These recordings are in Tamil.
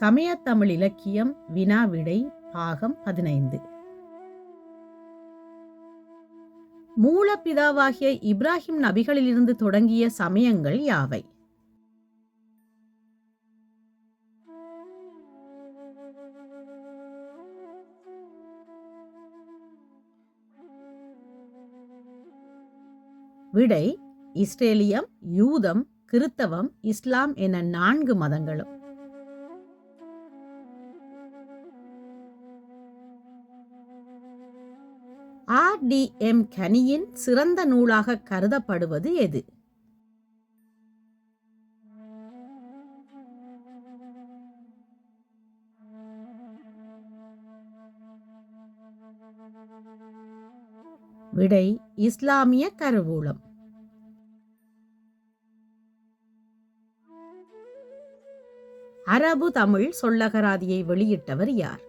சமயத்தமிழ் இலக்கியம் வினா விடை பாகம் பதினைந்து. மூலப்பிதாவாகிய இப்ராஹிம் நபிகளிலிருந்து தொடங்கிய சமயங்கள் யாவை? விடை இஸ்ரேலியம் யூதம் கிறித்தவம் இஸ்லாம் என நான்கு மதங்களும். ஆர்டிஎம் கனியின் சிறந்த நூலாக கருதப்படுவது எது? விடை இஸ்லாமிய கருவூலம். அரபு தமிழ் சொல்லகராதியை வெளியிட்டவர் யார்?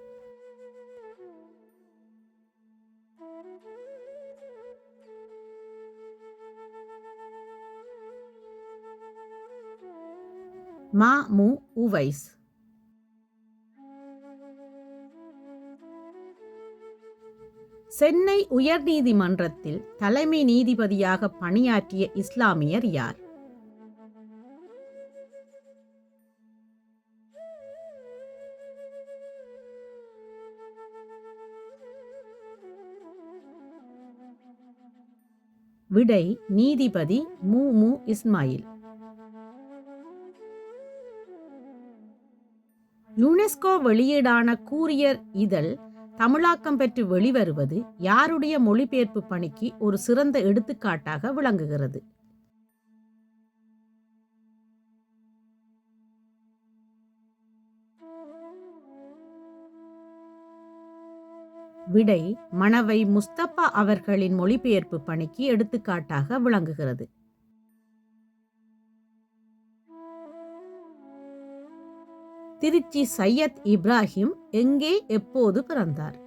மா மு உவைஸ் சென்னை உயர்நீதிமன்றத்தில் தலைமை நீதிபதியாக பணியாற்றிய இஸ்லாமியர் யார்? விடை நீதிபதி மு மு இஸ்மாயில். யுனெஸ்கோ வெளியீடான கூரியர் இதழ் தமிழாக்கம் பெற்று வெளிவருவது யாருடைய மொழிபெயர்ப்பு பணிக்கு ஒரு சிறந்த எடுத்துக்காட்டாக விளங்குகிறது. விடை மணவை முஸ்தபா அவர்களின் மொழிபெயர்ப்பு பணிக்கு எடுத்துக்காட்டாக விளங்குகிறது. திருச்சி சையத் இப்ராஹிம் எங்கே எப்போது பிறந்தார்?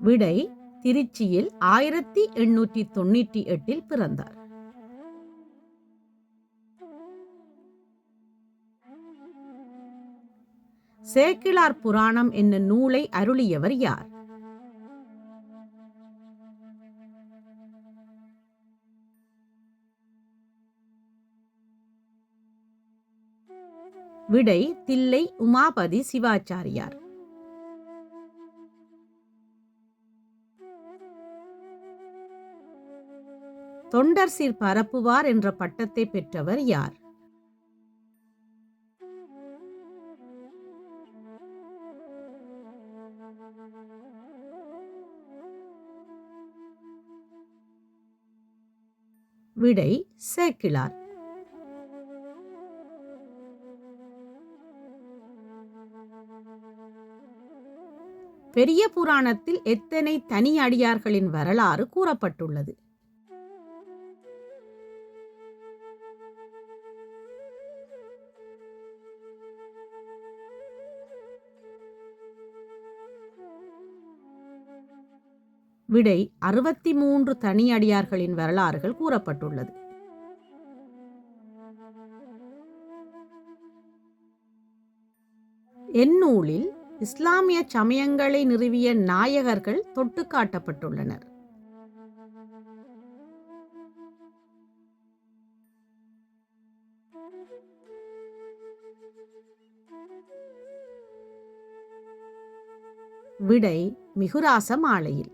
விடை திருச்சியில் ஆயிரத்தி எண்ணூற்றி தொண்ணூற்றி எட்டில் பிறந்தார். சேக்கிழார் புராணம் என்ன நூலை அருளியவர் யார்? விடை தில்லை உமாபதி சிவாச்சாரியார். தொண்டர் சீர் பரப்புவார் என்ற பட்டத்தை பெற்றவர் யார்? விடை சேக்கிழார். பெரிய புராணத்தில் எத்தனை தனி அடியார்களின் வரலாறு கூறப்பட்டுள்ளது? விடை அறுபத்தி மூன்று தனி அடியார்களின் வரலாறுகள் கூறப்பட்டுள்ளது. எந்நூலில் இஸ்லாமிய சமயங்களை நிறுவிய நாயகர்கள் தொட்டு காட்டப்பட்டுள்ளனர் விடை மிகுராச மாலையில்.